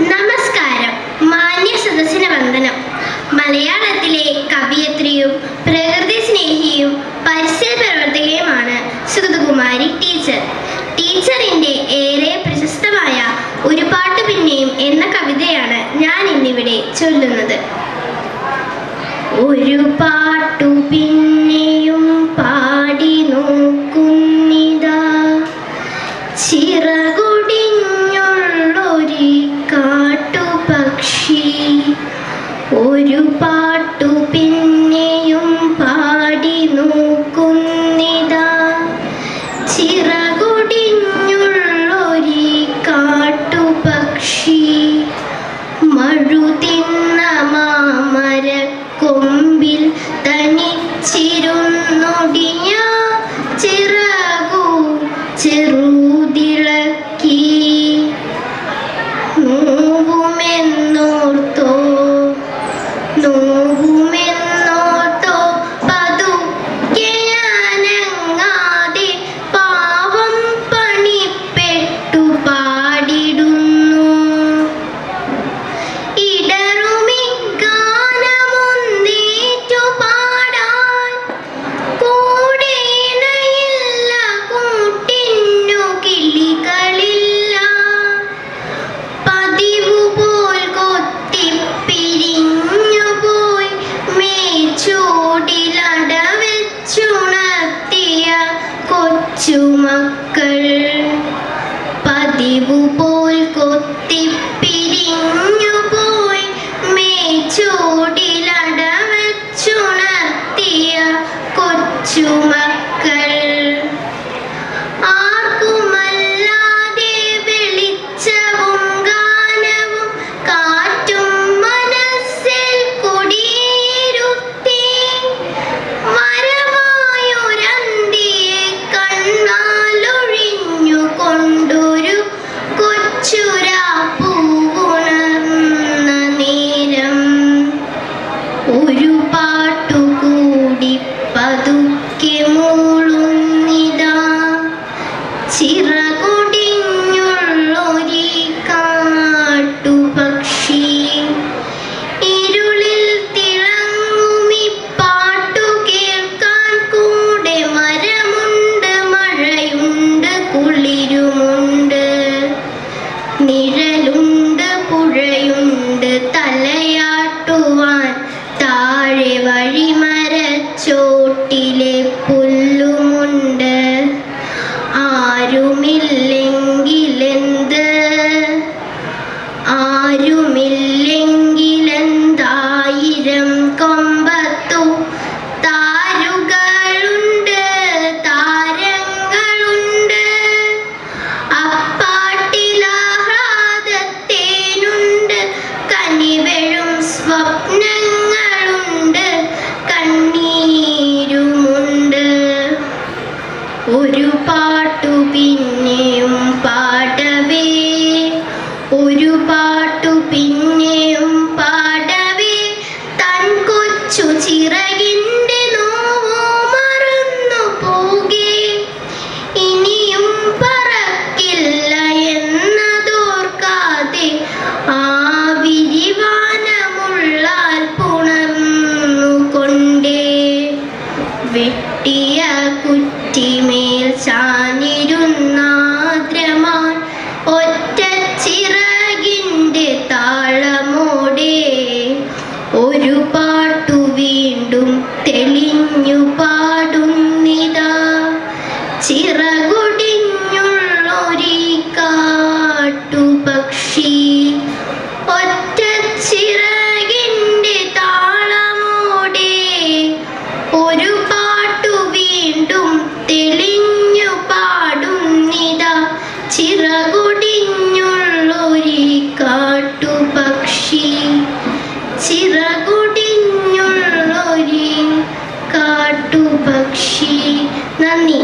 നമസ്കാരം. മാന്യ സദസ്സിന് വന്ദനം. മലയാളത്തിലെ കവിയത്രിയും പ്രകൃതി സ്നേഹിയും പരിസ്ഥിതി പ്രവർത്തകയുമാണ് സുഗതകുമാരി ടീച്ചർ. ടീച്ചറിന്റെ ഏറെ പ്രശസ്തമായ ഒരു പാട്ട് പിന്നെയും എന്ന കവിതയാണ് ഞാൻ ഇന്നിവിടെ ചൊല്ലുന്നത്. ഒരു പാട്ടു പിന്നെയും ഒരു പാട്ടു പിന്നെയും പാടി നോക്കുന്നിതാ. ചിറകുടിഞ്ഞുള്ളൊരു കാട്ടുപക്ഷി മഴുതിന്ന മാമര കൊമ്പിൽ തനിച്ചിരുന്നൊടിഞ്ഞ ചിറകു ചെറുതിളക്കി. നോവുമെന്നോർത്തോ പോൽ കൊത്തിപ്പിരിഞ്ഞു പോയി മേച്ചോടിലടവച്ചുണർത്തിയ കൊച്ചുമക്കൾ ഒരു പാട്ടുകൂടി ഒരു പാട്ടു പിന്നെയും tình linh liên như bao കാട്ടുപക്ഷി നന്ദി.